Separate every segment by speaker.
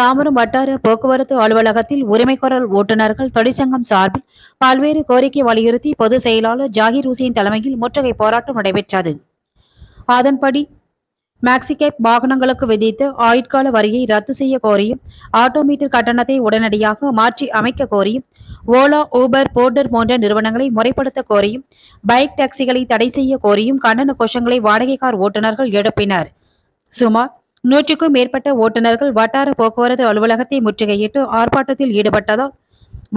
Speaker 1: தாம்பரம் வட்டார போக்குவரத்து அலுவலகத்தில் உரிமைக்குரல் ஓட்டுநர்கள் தொழிற்சங்கம் சார்பில் பல்வேறு கோரிக்கை வலியுறுத்தி பொதுச் செயலாளர் ஜாகிர் ஹுசேன் தலைமையில் முற்றுகை போராட்டம் நடைபெற்றது. அதன்படி மேக்சிகேப் வாகனங்களுக்கு விதித்த ஆயுட்கால வரியை ரத்து செய்ய கோரியும் ஆட்டோமீட்டர் கட்டணத்தை உடனடியாக மாற்றி அமைக்க கோரியும் ஓலா ஊபர் போர்டர் போன்ற நிறுவனங்களை முறைப்படுத்த கோரியும் பைக் டாக்ஸிகளை தடை செய்ய கோரியும் கண்டன கோஷங்களை வாடகை கார் ஓட்டுநர்கள் எழுப்பினர். சுமார் நூற்றுக்கும் மேற்பட்ட ஓட்டுநர்கள் வட்டார போக்குவரத்து அலுவலகத்தை முற்றுகையிட்டு ஆர்ப்பாட்டத்தில் ஈடுபட்டதால்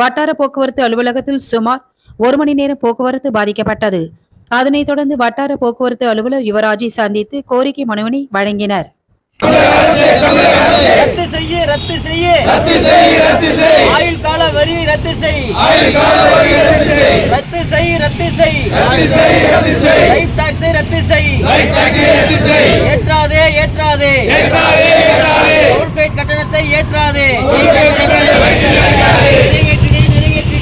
Speaker 1: வட்டார போக்குவரத்து அலுவலகத்தில் சுமார் ஒரு மணி நேரம் போக்குவரத்து பாதிக்கப்பட்டது. அதனைத் தொடர்ந்து வட்டார போக்குவரத்து அலுவலர் யுவராஜை சந்தித்து கோரிக்கை மனுவினை வழங்கினர்.
Speaker 2: ரத்து செய்ய ரத்து செய்ய. ஆயுள் கால வரி ரத்து செய். ரத்து செய். ரத்து செய் லைஃப் டாக்ஸை ரத்து செய் ஏற்றாதே ஏற்றாதே. டோல்கேட் கட்டணத்தை ஏற்றாதே. நிறைவேற்று, நிறைவேற்று.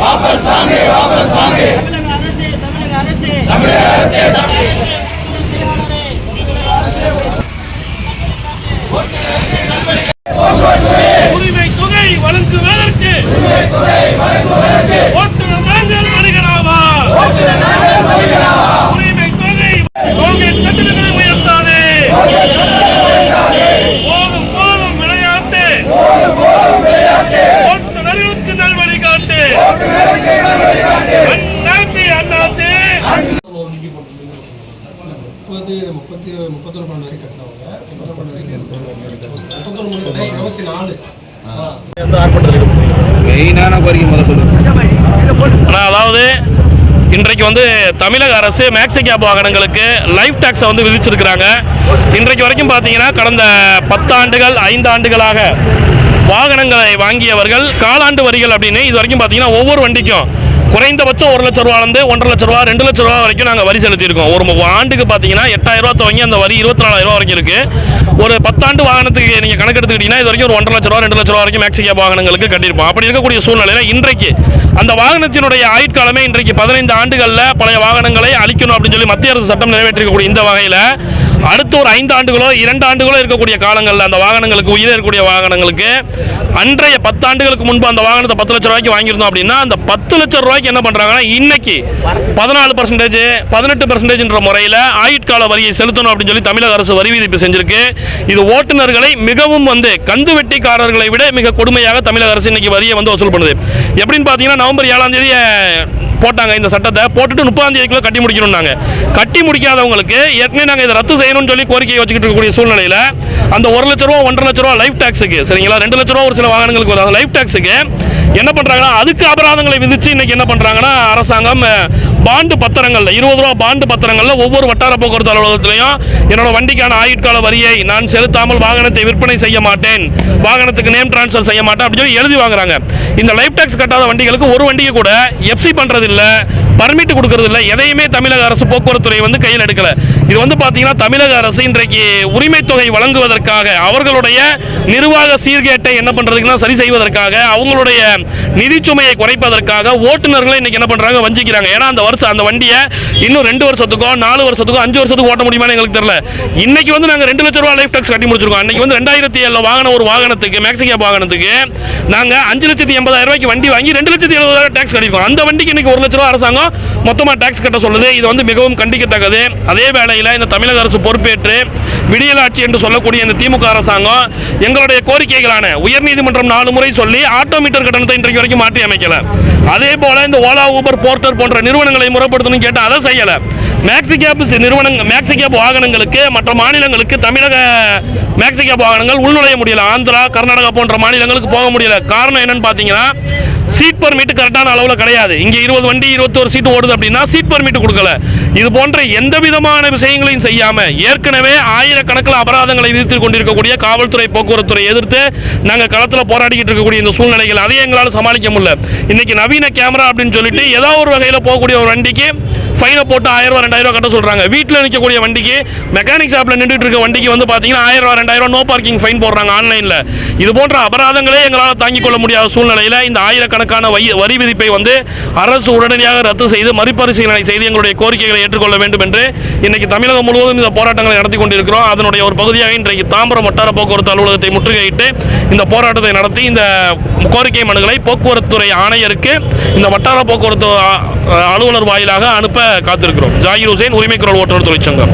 Speaker 2: வாபஸ் வாங்கு, வாபஸ் வாங்கு. தமிழக அரசு தமிழக அரசு
Speaker 3: உரிமை தொகை வழங்குவதற்கு ஓட்டுநர் நாங்கள் வருகிறாவா உரிமை தொகை டோல்கேட் கட்டணங்களை உயர்த்தாதே போதும் போதும் விளையாட்டு ஓட்டுநர்களுக்கு நல்வழி காட்டு அண்ணாச்சி அண்ணாச்சி
Speaker 4: முப்பது முப்பத்தி முப்பத்தொன்று பன்னெண்டு வரைக்கும் கட்டினவங்க. முப்பத்தொன்று மணி இருபத்தி நாலு.
Speaker 5: மெயினான கோரிக்கை முதல்ல சொல்லுங்க.
Speaker 3: ஆனால் அதாவது இன்றைக்கு வந்து தமிழக அரசு மேக்ஸி கேப் வாகனங்களுக்கு லைஃப் டேக்ஸை வந்து விதிச்சிருக்கிறாங்க. இன்றைக்கு வரைக்கும் பார்த்தீங்கன்னா கடந்த பத்தாண்டுகள் ஐந்து ஆண்டுகளாக வாகனங்களை வாங்கியவர்கள் காலாண்டு வரிகள் அப்படின்னு இது வரைக்கும் பார்த்தீங்கன்னா ஒவ்வொரு வண்டிக்கும் குறைந்தபட்சம் ஒரு லட்ச ரூபாலேருந்து ஒன்றரை லட்ச ரூபா ரெண்டு லட்ச ரூபா வரைக்கும் நாங்கள் வரி செலுத்தியிருக்கோம். ஒரு மு- ஆண்டுக்கு பார்த்தீங்கன்னா எட்டாயிரம் ரூபா துவங்கி அந்த வரி இருபத்தி நாலாயிரூவா வரைக்கும் இருக்குது ஒரு பத்தாண்டு வாகனத்துக்கு நீங்கள் கணக்கு எடுத்துக்கிட்டிங்கன்னா இது வரைக்கும் ஒரு ஒன்றரை லட்ச ரூபா ரெண்டு லட்ச ரூபா வரைக்கும் மேக்ஸி கேப் வாகனங்களுக்கு கட்டியிருப்போம். அப்படி இருக்கக்கூடிய சூழ்நிலையில் இன்றைக்கு அந்த வாகனத்தினுடைய ஆயுட்காலமே இன்றைக்கு பதினைந்து ஆண்டுகளில் பழைய வாகனங்களை அழிக்கணும் அப்படின்னு சொல்லி மத்திய அரசு சட்டம் நிறைவேற்றிருக்கக்கூடிய இந்த வகையில் அடுத்த ஒரு ஐந்து ஆண்டுகளோ இரண்டு ஆண்டுகளோ இருக்கக்கூடிய காலங்களில் அந்த வாகனங்களுக்கு உயிர் இருக்கக்கூடிய வாகனங்களுக்கு அன்றைய பத்தாண்டுகளுக்கு முன்பு அந்த வாகனத்தை பத்து லட்ச ரூபாய்க்கு வாங்கியிருந்தோம் அப்படின்னா அந்த பத்து லட்சம் ரூபாய்க்கு என்ன பண்ணுறாங்கன்னா இன்னைக்கு பதினாலு பர்சன்டேஜ் பதினெட்டு பர்சன்டேஜ்ன்ற முறையில் ஆயுட்கால வரியை செலுத்தணும் அப்படின்னு சொல்லி தமிழக அரசு வரி விதிப்பு செஞ்சிருக்கு. இது ஓட்டுநர்களை மிகவும் வந்து கந்து வெட்டிக்காரர்களை விட மிக கொடுமையாக தமிழக அரசு இன்னைக்கு வரியை வந்து வசூல் பண்ணுது. எப்படின்னு பார்த்தீங்கன்னா நவம்பர் ஏழாம் தேதி போட்டாங்க. இந்த சட்டத்தை போட்டுட்டு முப்பதாம் தேதிக்குள்ள கட்டி முடிக்கணும்னாங்க. கட்டி முடிக்காதவங்களுக்கு ஏற்கனவே நாங்கள் இதை ரத்து செய்யணும்னு சொல்லி கோரிக்கை வச்சுக்கிட்டு இருக்கக்கூடிய சூழ்நிலையில் அந்த ஒரு லட்ச ரூபா ஒன்றரை லட்ச ரூபா லைஃப் டேக்ஸுக்கு சரிங்களா? ரெண்டு லட்ச ரூபா ஒரு சில வாகனங்களுக்கு வரும். லைஃப் டேக்ஸுக்கு என்ன பண்ணுறாங்கன்னா அதுக்கு அபராதங்களை விதிச்சு இன்னைக்கு என்ன பண்ணுறாங்கன்னா அரசாங்கம் பாண்டு பத்திரங்கள்ல இருபது ரூபா பாண்டு பத்திரங்கள்ல ஒவ்வொரு வட்டார போக்குவரத்து அலுவலகத்திலையும் என்னோட வண்டிக்கான ஆயுட்கால வரியை நான் செலுத்தாமல் வாகனத்தை விற்பனை செய்ய மாட்டேன் வாகனத்துக்கு நேம் டிரான்ஸ்ஃபர் செய்ய மாட்டேன் அப்படின்னு சொல்லி எழுதி வாங்குறாங்க. இந்த லைஃப் டேக்ஸ் கட்டாத வண்டிகளுக்கு ஒரு வண்டியை கூட எஃப்சி பண்ணுறதில்ல பர்மிட் கொடுக்கறதில்ல எதையுமே தமிழக அரசு போக்குவரத்துறை வந்து கையில் எடுக்கல. இது வந்து பார்த்தீங்கன்னா தமிழக அரசு இன்றைக்கு உரிமை தொகை வழங்குவதற்காக அவர்களுடைய நிர்வாக சீர்கேட்டை என்ன பண்ணுறதுக்குன்னா சரி செய்வதற்காக அவங்களுடைய நிதி சுமையை குறைப்பதற்காக ஓட்டுநர்களை இன்றைக்கி என்ன பண்ணுறாங்க வஞ்சிக்கிறாங்க. ஏன்னா அந்த வருஷம் அந்த வண்டியை இன்னும் ரெண்டு வருஷத்துக்கோ நாலு வருஷத்துக்கோ அஞ்சு வருஷத்துக்கு ஓட்ட முடியுமான்னு எங்களுக்கு தெரியல. இன்னைக்கு வந்து நாங்கள் ரெண்டு லட்ச ரூபா லைஃப் டாக்ஸ் கட்டி முடிச்சிருக்கோம். இன்னைக்கு வந்து ரெண்டாயிரத்தி ஏழில் வாங்கின ஒரு வாகனத்துக்கு மேக்ஸிகேப் வாகனத்துக்கு நாங்கள் அஞ்சு லட்சத்தி எண்பதாயிரம் ரூபாய்க்கு வண்டி வாங்கி ரெண்டு லட்சத்தி எழுபதாயிரம் டாக்ஸ் கட்டிருக்கோம் அந்த வண்டிக்கு இன்னைக்கு ஒரு லட்ச ரூபா அரசாங்கம் மொத்தமாக டாக்ஸ் கட்ட சொல்லுது. இது வந்து மிகவும் கண்டிக்கத்தக்கது. அதே அடிப்படையில் இந்த தமிழக அரசு பொறுப்பேற்று விடியலாட்சி என்று சொல்லக்கூடிய இந்த திமுக அரசாங்கம் எங்களுடைய கோரிக்கைகளான உயர்நீதிமன்றம் நாலு முறை சொல்லி ஆட்டோமீட்டர் கட்டணத்தை இன்றைக்கு வரைக்கும் மாற்றி அமைக்கல. அதே போல இந்த ஓலா ஊபர் போர்ட்டர் போன்ற நிறுவனங்களை முறைப்படுத்தணும் கேட்டால் அதை செய்யலை. மேக்ஸி கேப் நிறுவனங்கள் மேக்ஸி கேப் வாகனங்களுக்கு மற்ற மாநிலங்களுக்கு தமிழக மேக்ஸி கேப் வாகனங்கள் உள்நுழைய முடியல. ஆந்திரா கர்நாடகா போன்ற மாநிலங்களுக்கு போக முடியல. காரணம் என்னன்னு பார்த்தீங்கன்னா சீட் பர்மிட் கரெக்டான அளவில் கிடையாது. இங்கே இருபது வண்டி இருபத்தோரு சீட் ஓடுது அப்படின்னா சீட் பர்மிட் கொடுக்கல. இது போன்ற எந்த விதமான விஷயங்களையும் செய்யாமல் ஏற்கனவே ஆயிரக்கணக்கில் அபராதங்களை விதித்து கொண்டிருக்கக்கூடிய காவல்துறை போக்குவரத்துறை எதிர்த்து நாங்கள் களத்தில் போராடிக்கிட்டு இருக்கக்கூடிய இந்த சூழ்நிலைகள் அதையும் எங்களால் சமாளிக்க முடியல. இன்னைக்கு நவீன கேமரா அப்படின்னு சொல்லிட்டு ஏதோ ஒரு வகையில் போகக்கூடிய ஒரு வண்டிக்கு ஃபைனை போட்டு ஆயிரம் ரூபா ரெண்டாயிரம் ரூபா கட்ட சொல்றாங்க. வீட்டில் நிற்கக்கூடிய வண்டிக்கு மெக்கானிக் ஷாப்ல நின்றுட்டு இருக்க வண்டிக்கு வந்து பார்த்தீங்கன்னா ஆயிரம் ரூபா ரெண்டாயிரம் ரூபா நோ பார்க்கிங் ஃபைன் போடுறாங்க ஆன்லைனில். இது போன்ற அபராதங்களே எங்களால் தாங்கிக் கொள்ள முடியாத சூழ்நிலையில் இந்த ஆயிரக்கணக்கான வரி விதிப்பை வந்து அரசு உடனடியாக ரத்து செய்து மறுபரிசீலனை செய்து எங்களுடைய கோரிக்கைகளை ஏற்றுக்கொள்ள வேண்டும் என்று இன்னைக்கு தமிழகம் முழுவதும் இந்த போராட்டங்களை நடத்தி கொண்டிருக்கிறோம். அதனுடைய ஒரு பகுதியாக இன்றைக்கு தாம்பரம் வட்டார போக்குவரத்து அலுவலகத்தை முற்றுகையிட்டு இந்த போராட்டத்தை நடத்தி இந்த கோரிக்கை மனுக்களை போக்குவரத்துறை ஆணையருக்கு இந்த வட்டார போக்குவரத்து அலுவலர் வாயிலாக அனுப்ப காத்திருக்கிறோம். ஜாகிர் ஹுசேன் உரிமை குரல் ஓட்டுநர் தொழிற்சங்கம்.